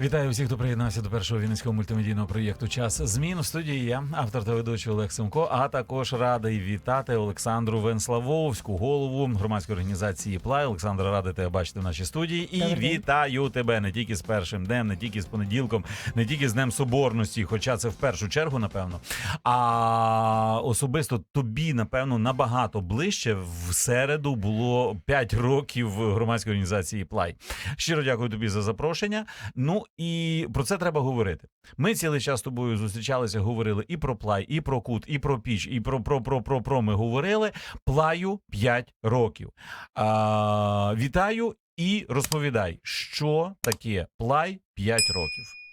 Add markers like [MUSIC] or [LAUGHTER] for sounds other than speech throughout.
Вітаю всіх, хто приєднався до першого вінницького мультимедійного проєкту Час змін. В студії я, автор та ведучий Олег Семко, а також радий вітати Олександру Венславовську, голову громадської організації Плай. Олександра, радий тебе бачити в нашій студії. І Добрий день. вітаю тебе не тільки з першим днем, не тільки з понеділком, не тільки з Днем Соборності, хоча це в першу чергу, напевно. А особисто тобі, напевно, набагато ближче в середу було 5 років громадської організації Плай. Щиро дякую тобі за запрошення. Ну і про це треба говорити. Ми цілий час з тобою зустрічалися, говорили і про плай, і про кут, і про піч, і про про про про, про ми говорили. Плаю 5 років. А, вітаю і розповідай, що таке плай 5 років.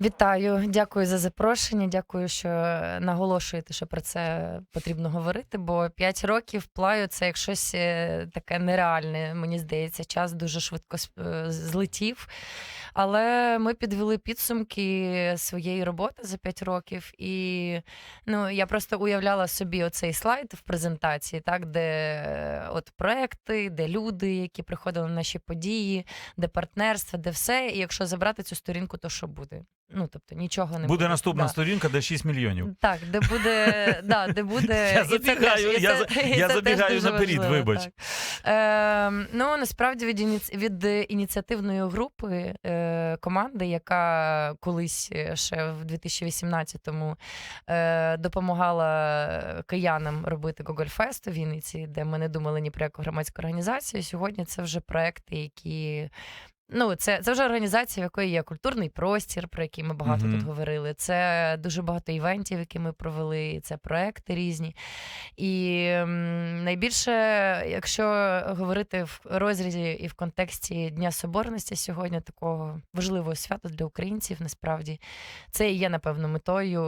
Вітаю, дякую за запрошення. Дякую, що наголошуєте, що про це потрібно говорити. Бо 5 років плаю це як щось е, таке нереальне. Мені здається, час дуже швидко е, злетів. Але ми підвели підсумки своєї роботи за 5 років, і ну я просто уявляла собі оцей слайд в презентації, так де е, от проекти, де люди, які приходили на наші події, де партнерство, де все. І якщо забрати цю сторінку, то що буде? Ну тобто нічого не буде. Буде наступна Да. сторінка, де 6 мільйонів. Так, де буде, [LAUGHS] да, де буде Я і це забігаю, і я це- за- і я це забігаю наперед, важливо, вибач. так. Е, ну насправді від ініці... від ініціативної групи е, команди, яка колись е, ще в 2018-му е, допомагала киянам робити Google Fest у Вінниці, де ми не думали ні про яку громадську організацію. Сьогодні це вже проекти, які. Ну, це, це вже організація, в якої є культурний простір, про який ми багато Мгм. тут говорили. Це дуже багато івентів, які ми провели. Це проекти різні. І м, найбільше, якщо говорити в розрізі і в контексті Дня Соборності сьогодні, такого важливого свята для українців, насправді це і є напевно метою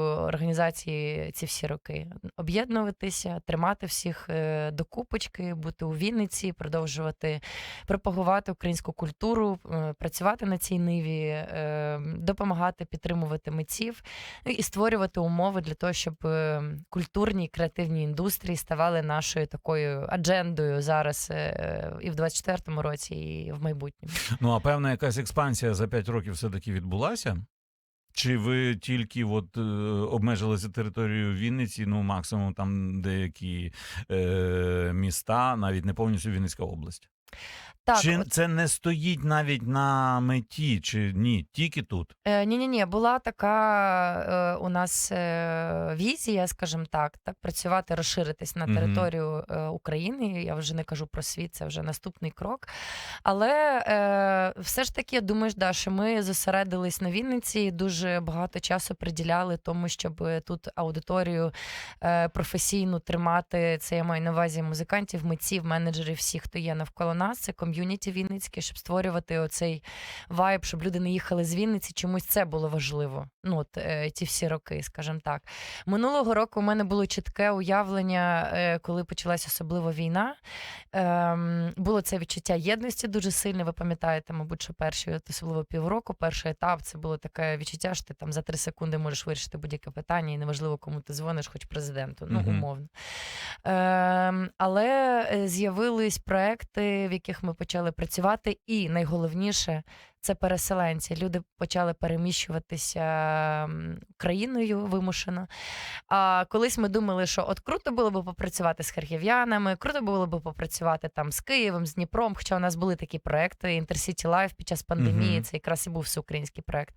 організації ці всі роки: об'єднуватися, тримати всіх е, до купочки, бути у Вінниці, продовжувати пропагувати українську культуру, працювати на цій ниві, е, допомагати підтримувати митців ну, і створювати умови для того, щоб е, культурні і креативні індустрії ставали нашою такою аджендою зараз е, і в 24-му році, і в майбутньому. Ну а певна якась експансія за 5 років все-таки відбулася? Чи ви тільки от, е, обмежилися територією Вінниці, ну максимум там деякі е, міста, навіть не повністю Вінницька область? Так, чи от, це не стоїть навіть на меті, чи ні? Тільки тут. е, ні, ні, ні, була така е, у нас е, візія, скажімо так, так працювати, розширитись на Мгм. територію е, України. Я вже не кажу про світ, це вже наступний крок. Але е, все ж таки, я думаю, да, що ми зосередились на Вінниці і дуже багато часу приділяли тому, щоб тут аудиторію е, професійну тримати. Це я маю на увазі музикантів, митців, менеджерів, всіх, хто є навколо нас. Це ком'юніті Вінницьке, щоб створювати оцей вайб, щоб люди не їхали з Вінниці. Чомусь це було важливо. Ну от е, ті всі роки, скажімо так. Минулого року у мене було чітке уявлення, е, коли почалась особливо війна. Ем, було це відчуття єдності дуже сильне. Ви пам'ятаєте, мабуть, що перші, особливо півроку, перший етап це було таке відчуття, що ти там за три секунди можеш вирішити будь-яке питання, і неважливо, кому ти дзвониш, хоч президенту, ну умовно. Ем, але е, з'явились проекти, в яких ми почали працювати, і найголовніше. Це переселенці. Люди почали переміщуватися країною вимушено. А колись ми думали, що от круто було б попрацювати з харків'янами, круто було б попрацювати там з Києвом, з Дніпром. Хоча у нас були такі проекти Intercity Life під час пандемії. Мгм. Це якраз і був всеукраїнський проект.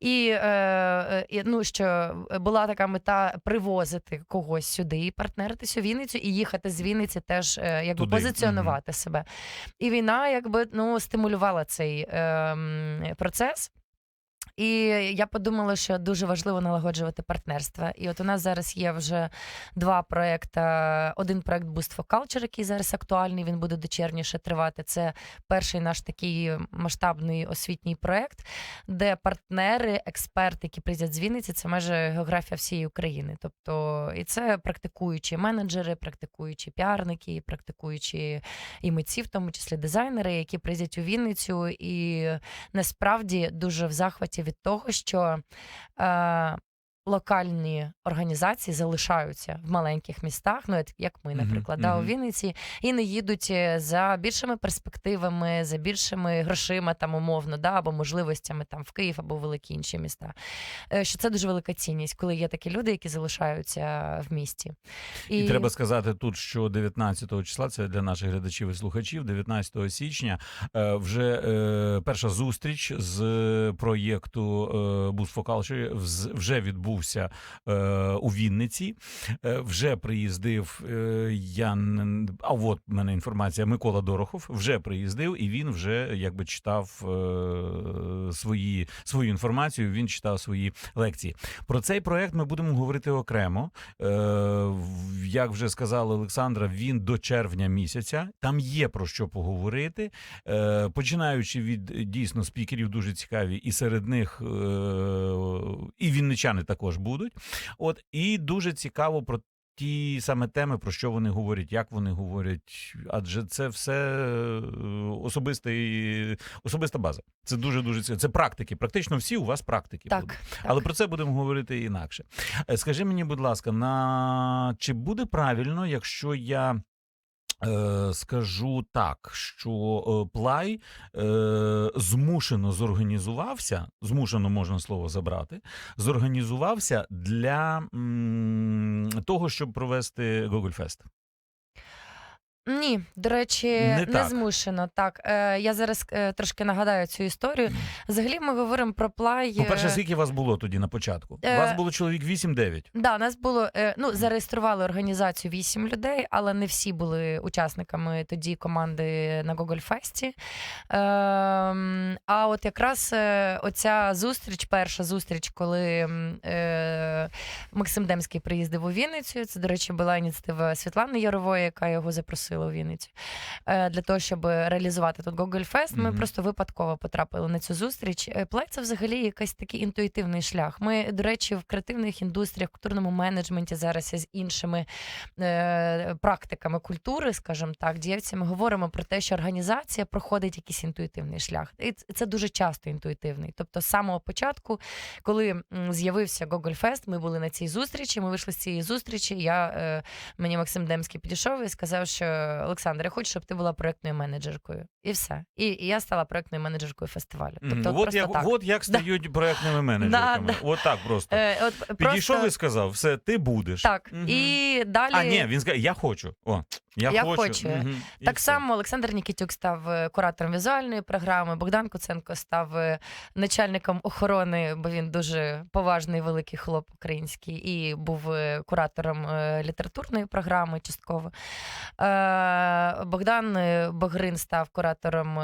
І, е, е, ну, що була така мета привозити когось сюди і партнеритись у Вінницю, і їхати з Вінниці теж е, якби Туди. позиціонувати себе. І війна якби ну, стимулювала цей ем, процес. І я подумала, що дуже важливо налагоджувати партнерства. І от у нас зараз є вже два проекти. Один проект Boost for Culture, який зараз актуальний, він буде дочерніше тривати. Це перший наш такий масштабний освітній проект, де партнери, експерти, які приїздять з Вінниці, це майже географія всієї України. Тобто, і це практикуючі менеджери, практикуючі піарники, практикуючі і митці, в тому числі дизайнери, які приїздять у Вінницю і насправді дуже в захваті від того, що е, локальні організації залишаються в маленьких містах, ну як ми, наприклад, да, у. Вінниці, і не їдуть е, за більшими перспективами, за більшими грошима, там умовно, да, або можливостями там в Київ або в великі інші міста. Е, Що це дуже велика цінність, коли є такі люди, які залишаються в місті. І... треба сказати тут, що 19 числа це для наших глядачів і слухачів. 19 січня е, вже перша зустріч з проєкту вз- вже відбувся е, у Вінниці. Е, вже приїздив е, Ян. А от в мене інформація. Микола Дорохов вже приїздив, і він вже якби читав свої свою інформацію. Він читав свої лекції. Про цей проект ми будемо говорити окремо. Як вже сказала Олександра, він до червня місяця. Там є про що поговорити. Починаючи від дійсно спікерів дуже цікаві, і серед них і вінничани також будуть. От і дуже цікаво про. Ті саме теми, про що вони говорять, як вони говорять, адже це все е, особистий, особиста база. Це дуже дуже цікаво. Це практики. Практично всі у вас практики. Так, будуть. так. Але про це будемо говорити інакше. Е, Скажи мені, будь ласка, на чи буде правильно, якщо я. Е, скажу так, що е, Плай е, змушено зорганізувався, змушено можна слово забрати, зорганізувався для того, щоб провести Google Fest. Ні, до речі, Не не, так. змушено. Так, е, я зараз е, трошки нагадаю цю історію. Взагалі, ми говоримо про плай. По-перше, е, скільки вас було тоді на початку? Е, Вас було чоловік 8-9. Да, нас було е, ну зареєстрували організацію вісім людей, але не всі були учасниками тоді команди на Google Фесті. Ем, а от якраз е, оця зустріч, перша зустріч, коли е, Максим Демський приїздив у Вінницю. Це, до речі, була ініціатива Світлани Ярової, яка його запросила у Вінницю е, для того, щоб реалізувати тут Google Fest. Ми Мгм. просто випадково потрапили на цю зустріч. Е, Плей це взагалі якийсь такий інтуїтивний шлях. Ми, до речі, в креативних індустріях, в культурному менеджменті зараз із іншими е, практиками культури, скажімо так, дієвцями говоримо про те, що організація проходить якийсь інтуїтивний шлях. І це дуже часто інтуїтивний. Тобто, з самого початку, коли з'явився Google Fest, ми були на цій зустрічі. Ми вийшли з цієї зустрічі. Я е, мені Максим Демський підійшов і сказав, що Олександр, я хочу, щоб ти була проектною менеджеркою. І все. І, і я стала проектною менеджеркою фестивалю. Тобто, от, як, так. от як стають проектними [LAUGHS] менеджерками. да. От так просто. Е, от Підійшов просто... і сказав, все, ти будеш. Так, Мгм. і далі А, ні, він сказав, я хочу. О, я, Я хочу. хочу. І так все. само Олександр Нікітюк став е, куратором візуальної програми. Богдан Куценко став е, начальником охорони, бо він дуже поважний великий хлоп український, і був е, куратором літературної програми частково. Богдан Багрин став куратором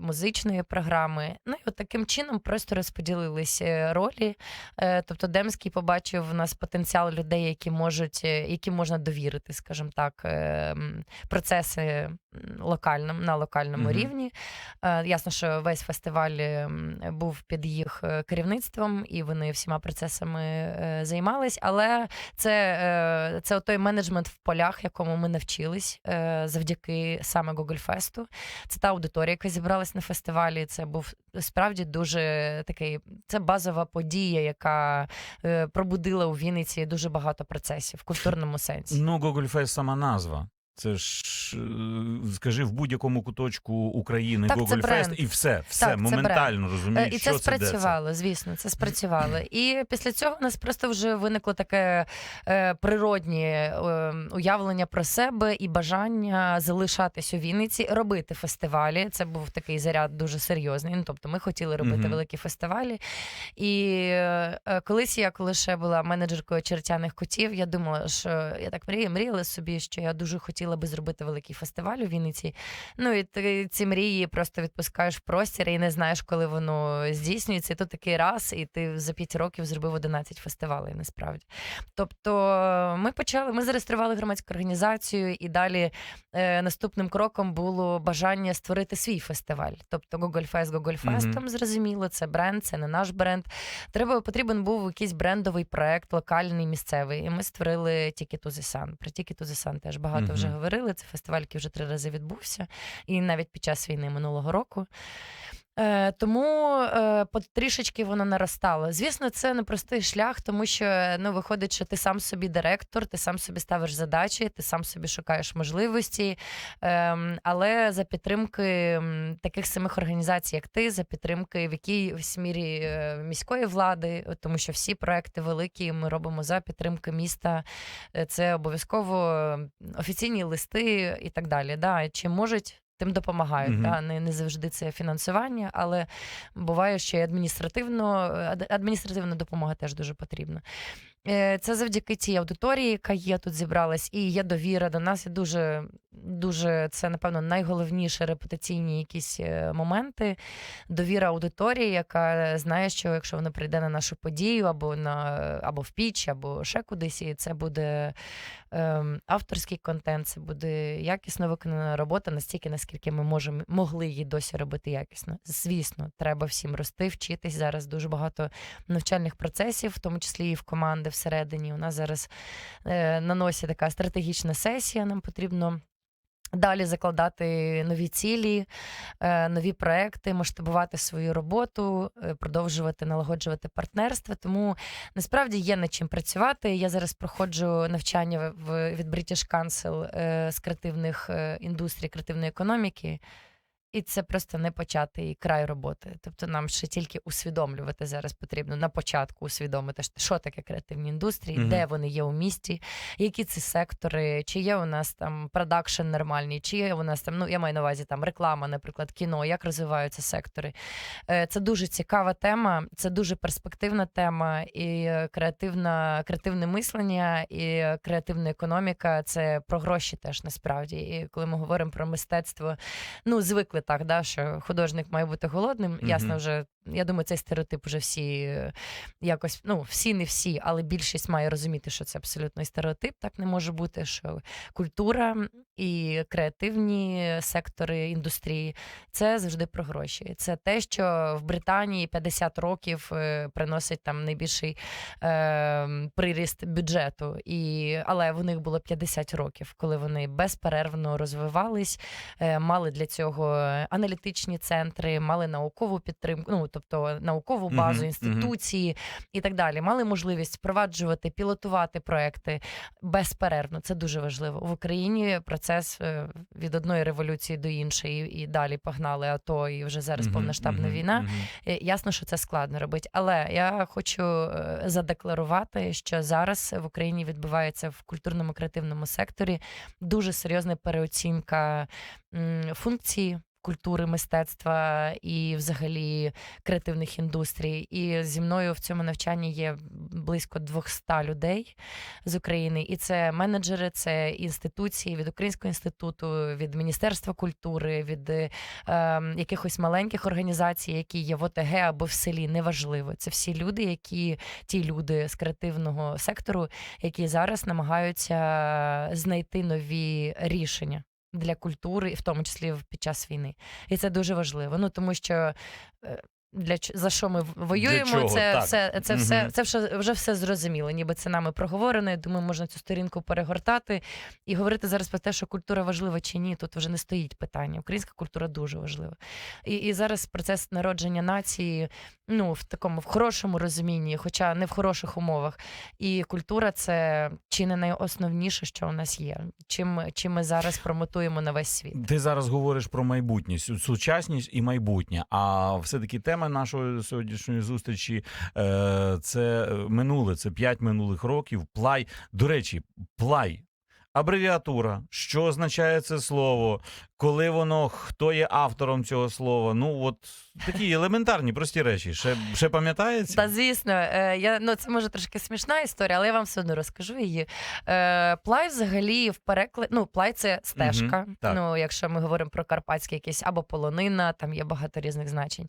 музичної програми. Ну і от таким чином просто розподілились е, ролі. Тобто Демський побачив в нас потенціал людей, які можуть, яким можна довірити, скажімо так, е, м, процеси локальним на локальному Мгм. рівні. Е, Ясно, що весь фестиваль був під їх е, керівництвом, і вони всіма процесами е, займались. Але це, це той менеджмент в полях, якому ми навчились завдяки саме Google Fest. Це та аудиторія, яка зібралась на фестивалі. Це був справді дуже такий. Це базова подія, яка пробудила у Вінниці дуже багато процесів в культурному сенсі. Ну, Google Fest сама назва. Це ж е, скажи в будь-якому куточку України Так, Google. Fest і все, все Так, моментально Е, розумієш, І це це де це. спрацювало, звісно, це спрацювало. І після цього у нас просто вже виникло таке е, природні е, уявлення про себе і бажання залишатись у Вінниці, робити фестивалі. Це був такий заряд дуже серйозний. Ну, тобто ми хотіли робити Мгм. великі фестивалі. І е, е, колись я, коли ще була менеджеркою чертяних котів, я думала, що я так мріяла, мріяла собі, що я дуже хотіла би зробити великий фестиваль у Вінниці. Ну і ти ці мрії просто відпускаєш в простір і не знаєш, коли воно здійснюється. І тут такий раз, і ти за 5 років зробив 11 фестивалей насправді. Тобто е, ми почали, ми зареєстрували громадську організацію, і далі е, наступним кроком було бажання створити свій фестиваль. Тобто Google Fest, Google Fest, там зрозуміло, це бренд, це не наш бренд. Треба потрібен був якийсь брендовий проект, локальний, місцевий. І ми створили the Sun. Про Sun теж багато Мгм. вже говорили. Це фестиваль, який вже три рази відбувся, і навіть під час війни минулого року. Е, тому е, потрішечки воно наростало. Звісно, це непростий шлях, тому що ну, виходить, що ти сам собі директор, ти сам собі ставиш задачі, ти сам собі шукаєш можливості. Ем, але за підтримки таких самих організацій, як ти, за підтримки в якійсь мірі е, міської влади, тому що всі проекти великі ми робимо за підтримки міста. Е, Це обов'язково е, офіційні листи і так далі. Да. Чим можуть. Тим допомагають. Мгм. Да? Не, не завжди це фінансування, але буває, що і адміністративно, адміністративна допомога теж дуже потрібна. Е, Це завдяки тій аудиторії, яка є тут зібралась, і є довіра до нас. І дуже, дуже це, напевно, найголовніше репутаційні якісь е, моменти. Довіра аудиторії, яка знає, що якщо вона прийде на нашу подію, або на або в піч, або ще кудись, і це буде ем, авторський контент, це буде якісно виконана робота, настільки, наскільки ми можемо могли її досі робити якісно. Звісно, треба всім рости, вчитись. Зараз дуже багато навчальних процесів, в тому числі і в команди всередині. У нас зараз е, на носі така стратегічна сесія. Нам потрібно. Далі закладати нові цілі, е, нові проекти, масштабувати свою роботу, е, продовжувати налагоджувати партнерства. Тому насправді є над чим працювати. Я зараз проходжу навчання від British Council е, з креативних індустрій, креативної економіки. І це просто не початий край роботи. Тобто нам ще тільки усвідомлювати зараз потрібно на початку усвідомити, що таке креативні індустрії, Мгм. де вони є у місті, які це сектори, чи є у нас там продакшн нормальний, чи є у нас там, ну я маю на увазі там реклама, наприклад, кіно, як розвиваються сектори. Е, Це дуже цікава тема, це дуже перспективна тема, і креативна, креативне мислення, і креативна економіка це про гроші теж насправді. І коли ми говоримо про мистецтво, ну звикли так, да, що художник має бути голодним. Мгм. Ясно, вже я думаю, цей стереотип вже всі е, якось, ну всі, не всі, але більшість має розуміти, що це абсолютно стереотип. Так не може бути, що культура і креативні сектори індустрії це завжди про гроші. Це те, що в Британії 50 років е, приносить там найбільший е, приріст бюджету. І, але в них було 50 років, коли вони безперервно розвивались, е, мали для цього аналітичні центри, мали наукову підтримку, ну тобто наукову базу, інституції і так далі. Мали можливість впроваджувати, пілотувати проекти безперервно. Це дуже важливо в Україні. Процес е, від одної революції до іншої і далі погнали. АТО, і вже зараз повноштабна війна. Е, Ясно, що це складно робити, але я хочу е, задекларувати, що зараз в Україні відбувається в культурному креативному секторі дуже серйозна переоцінка функції. Культури, мистецтва і взагалі креативних індустрій. І зі мною в цьому навчанні є близько 200 людей з України. І це менеджери, це інституції від Українського інституту, від Міністерства культури, від е, ем, якихось маленьких організацій, які є в ОТГ або в селі, неважливо. Це всі люди, які ті люди з креативного сектору, які зараз намагаються знайти нові рішення. Для культури, в тому числі під час війни, і це дуже важливо. Ну тому що е, для за що ми воюємо, чого? це Так. все, це все, це вже, вже все зрозуміло. Ніби це нами проговорено. Я думаю, можна цю сторінку перегортати і говорити зараз про те, що культура важлива чи ні. Тут вже не стоїть питання. Українська культура дуже важлива. І, і зараз процес народження нації, ну в такому в хорошому розумінні, хоча не в хороших умовах. І культура це чи не найосновніше, що у нас є. Чим, чим ми зараз промотуємо на весь світ. Ти зараз говориш про майбутнє, су- сучасність і майбутнє. А все-таки тема нашої сьогоднішньої зустрічі е, це минуле, це п'ять минулих років. Плай. До речі, плай. Абревіатура, що означає це слово, коли воно, хто є автором цього слова. Ну, от такі [LAUGHS] елементарні, прості речі. Ще, ще пам'ятається? Та звісно, е, я ну це може трошки смішна історія, але я вам все одно розкажу її. Е, плай взагалі в перекладі, ну плай це стежка. Так. ну, якщо ми говоримо про карпатське якесь або полонина, там є багато різних значень.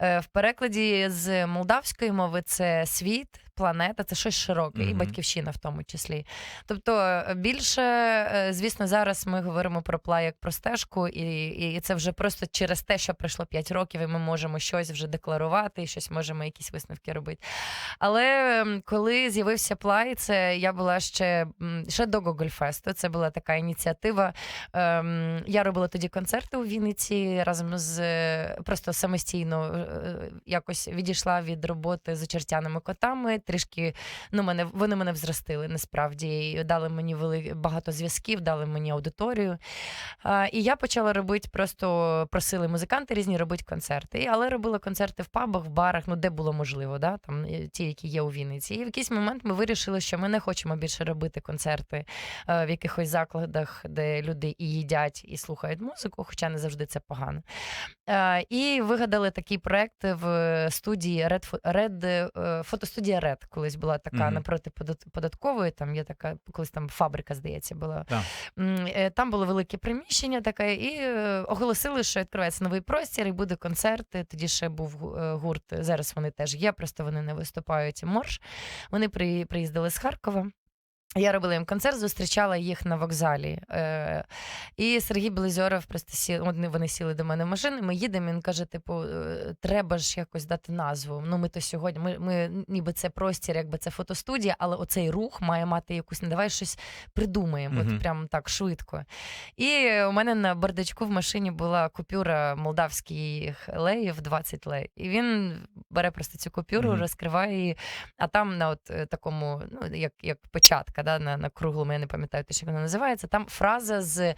Е, в перекладі з молдавської мови це світ. Планета це щось широке, і батьківщина в тому числі. Тобто, е, більше, е, звісно, зараз ми говоримо про плай як про стежку. і, і це вже просто через те, що пройшло 5 років, і ми можемо щось вже декларувати, щось можемо якісь висновки робити. Але коли з'явився плай, це я була ще, ще до Гогольфесту. Це була така ініціатива. Ем, Я робила тоді концерти у Вінниці разом з е, просто самостійно якось відійшла від роботи з очертяними котами. Трішки ну, мене вони мене взростили насправді. І дали мені вели, багато зв'язків, дали мені аудиторію. А, і я почала робити просто просили музиканти різні робити концерти. Але робила концерти в пабах, в барах, ну де було можливо, да? там е, ті, які є у Вінниці. І в якийсь момент ми вирішили, що ми не хочемо більше робити концерти е, в якихось закладах, де люди і їдять, і слухають музику, хоча не завжди це погано. Е, І вигадали такий проект в студії Red, Red фотостудія Red. Колись була така Мгм. напроти податкової. Там є така, колись там фабрика, здається, була. yeah. Е, Там було велике приміщення таке, і е, оголосили, що відкривається новий простір, і буде концерт. Тоді ще був е, гурт. Зараз вони теж є, просто вони не виступають. Морж. Вони приїздили з Харкова. Я робила їм концерт, зустрічала їх на вокзалі. Е, і Сергій Белозьоров просто сів, вони, сіли до мене в машину. Ми їдемо. Він каже: типу, е, треба ж якось дати назву. Ну, ми то сьогодні. Ми, ми ніби це простір, якби це фотостудія, але оцей рух має мати якусь. Не давай щось придумаємо. Мгм. От прям так швидко. І у мене на бардачку в машині була купюра молдавських леїв, 20 лей. І він бере просто цю купюру, Мгм. розкриває її, а там на от е, такому, ну як, як печатка, да, на, на круглому, я не пам'ятаю те, як вона називається. Там фраза з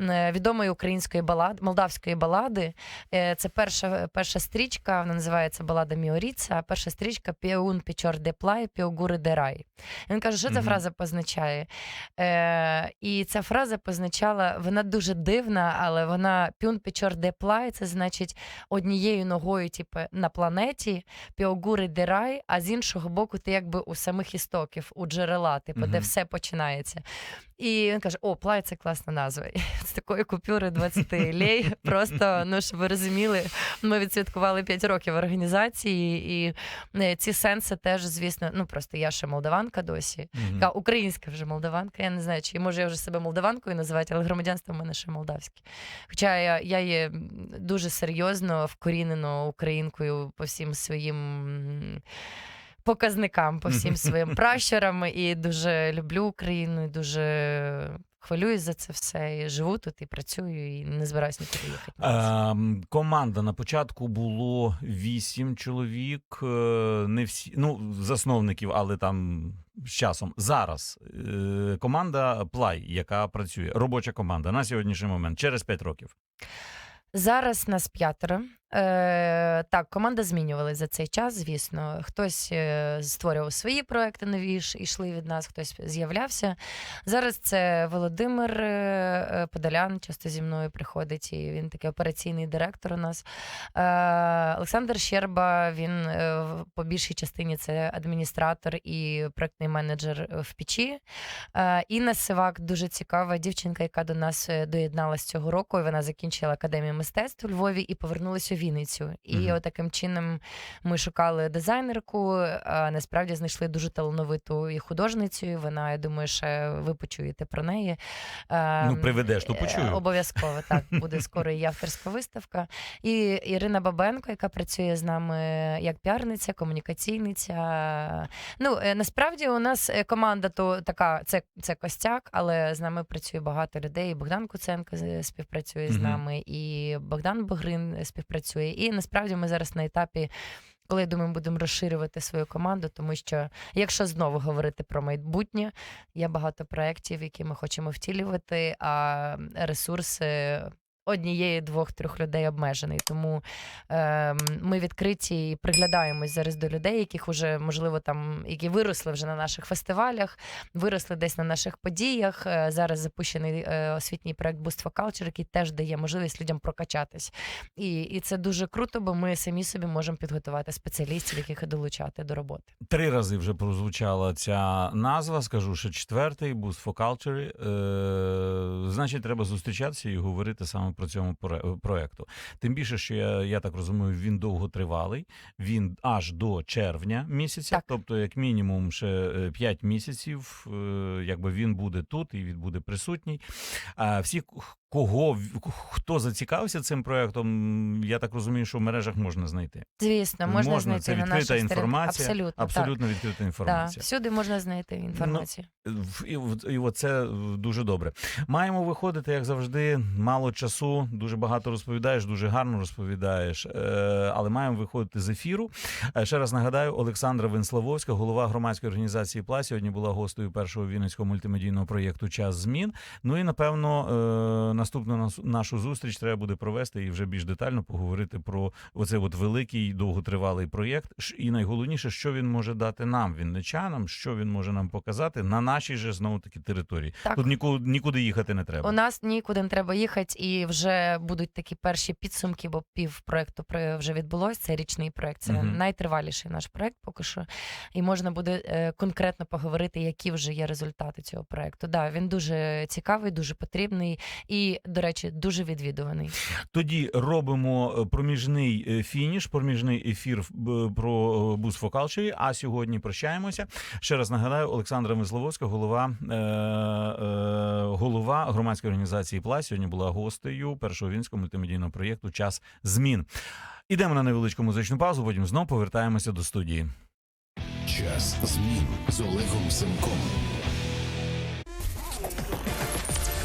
е, відомої української балади, молдавської балади. Е, Це перша, перша стрічка, вона називається Балада Міоріца, а перша стрічка Піун Пічор де Плай, Піогури де Рай. І Він каже, що ця Мгм. фраза позначає? Е, і ця фраза позначала, вона дуже дивна, але вона Піун Пічор де Плай, це значить однією ногою, типу, на планеті, Піогури де Рай, а з іншого боку, ти якби у самих істоків, у джерела, типу, де Мгм. Все починається. І він каже: О, плай це класна назва. І з такої купюри 20 лей. [LAUGHS] Просто, ну щоб ви розуміли, ми відсвяткували 5 років організації, і е, ці сенси теж, звісно, ну просто я ще молдаванка досі. Мгм. Така українська вже молдаванка. Я не знаю, чи може я вже себе молдаванкою називати, але громадянство в мене ще молдавське. Хоча я, я є дуже серйозно вкорінено українкою по всім своїм. Показникам по всім своїм [LAUGHS] пращурам і дуже люблю Україну, і дуже хвилююсь за це все. І живу тут і працюю, і не збираюсь нікуди їхати. Ем, команда на початку було вісім чоловік, е, не всі ну засновників, але там з часом. Зараз е, команда Плай, яка працює, робоча команда на сьогоднішній момент через 5 років. Зараз нас п'ятеро. Е, так, команда змінювалася за цей час, звісно. Хтось е, створював свої проекти нові йшли від нас, хтось з'являвся. Зараз це Володимир е, е, Подолян, часто зі мною приходить, і він такий операційний директор у нас. Е, Олександр Щерба, він в- по більшій частині це адміністратор і проектний менеджер в печі. Е, Інна Сивак дуже цікава дівчинка, яка до нас доєдналась цього року. Вона закінчила академію мистецтв у Львові і повернулася у Вінницю. І Мгм. от таким чином ми шукали дизайнерку. А насправді знайшли дуже талановиту і художницю. і Вона, я думаю, ще ви почуєте про неї. Е, Ну, приведеш, то е, почую. Обов'язково так [LAUGHS] буде скоро і авторська виставка. І Ірина Бабенко, яка працює з нами як піарниця, комунікаційниця. Ну е, насправді у нас е, команда то така, це, це костяк, але з нами працює багато людей. І Богдан Куценко співпрацює з нами, і Богдан Богрин співпрацює. І насправді ми зараз на етапі. Коли я думаю, будемо розширювати свою команду, тому що якщо знову говорити про майбутнє, є багато проєктів, які ми хочемо втілювати, а ресурси однієї, двох, трьох людей обмежений. Тому е, ми відкриті і приглядаємось зараз до людей, яких уже можливо там, які виросли вже на наших фестивалях, виросли десь на наших подіях. Е, зараз запущений е, освітній проект Boost for Culture, який теж дає можливість людям прокачатись. І, і це дуже круто, бо ми самі собі можемо підготувати спеціалістів, яких долучати до роботи. Три рази вже прозвучала ця назва. Скажу, що четвертий Boost for Culture. Е, значить, треба зустрічатися і говорити саме про цьому прое- проекту. Тим більше, що я, я так розумію, він довготривалий. Він аж до червня місяця, Так. тобто, як мінімум, ще 5 місяців. е, Якби він буде тут і він буде присутній. А всі, кого хто зацікавився цим проектом, я так розумію, що в мережах можна знайти. Звісно, можна, Можна, знайти це на відкрита наших сторінках. інформація, Абсолютно, Абсолютно відкрита Так. Да, інформація. всюди можна знайти інформацію. В- І, і оце е, дуже добре. Маємо виходити, як завжди, мало часу, дуже багато розповідаєш, дуже гарно розповідаєш, е, але маємо виходити з ефіру. Е, Ще раз нагадаю, Олександра Венславовська, голова громадської організації ПЛА, сьогодні була гостею першого вінницького мультимедійного проєкту Час змін. Ну і напевно, е, наступну нас- нашу зустріч треба буде провести і вже більш детально поговорити про оцей от великий довготривалий проєкт. І найголовніше, що він може дати нам, вінничанам, що він може нам показати на нашій же знову таки території. Так. Тут нікуди, нікуди їхати не треба. У нас нікуди не треба їхати, і вже будуть такі перші підсумки, бо пів проекту про- вже відбулось. Це річний проект. Це Мгм. найтриваліший наш проект поки що. І можна буде е, конкретно поговорити, які вже є результати цього проекту. Да, він дуже цікавий, дуже потрібний і, до речі, дуже відвідуваний. Тоді робимо е, проміжний е, фініш, проміжний ефір про Boost for Culture, А сьогодні прощаємося. Ще раз нагадаю, Олександра Мисловська, голова, е, е, голова громадської організації ПЛА, сьогодні була гостею першого вінського мультимедійного проєкту Час змін. Ідемо на невеличку музичну паузу, потім знов повертаємося до студії. Час змін з Олегом Семком.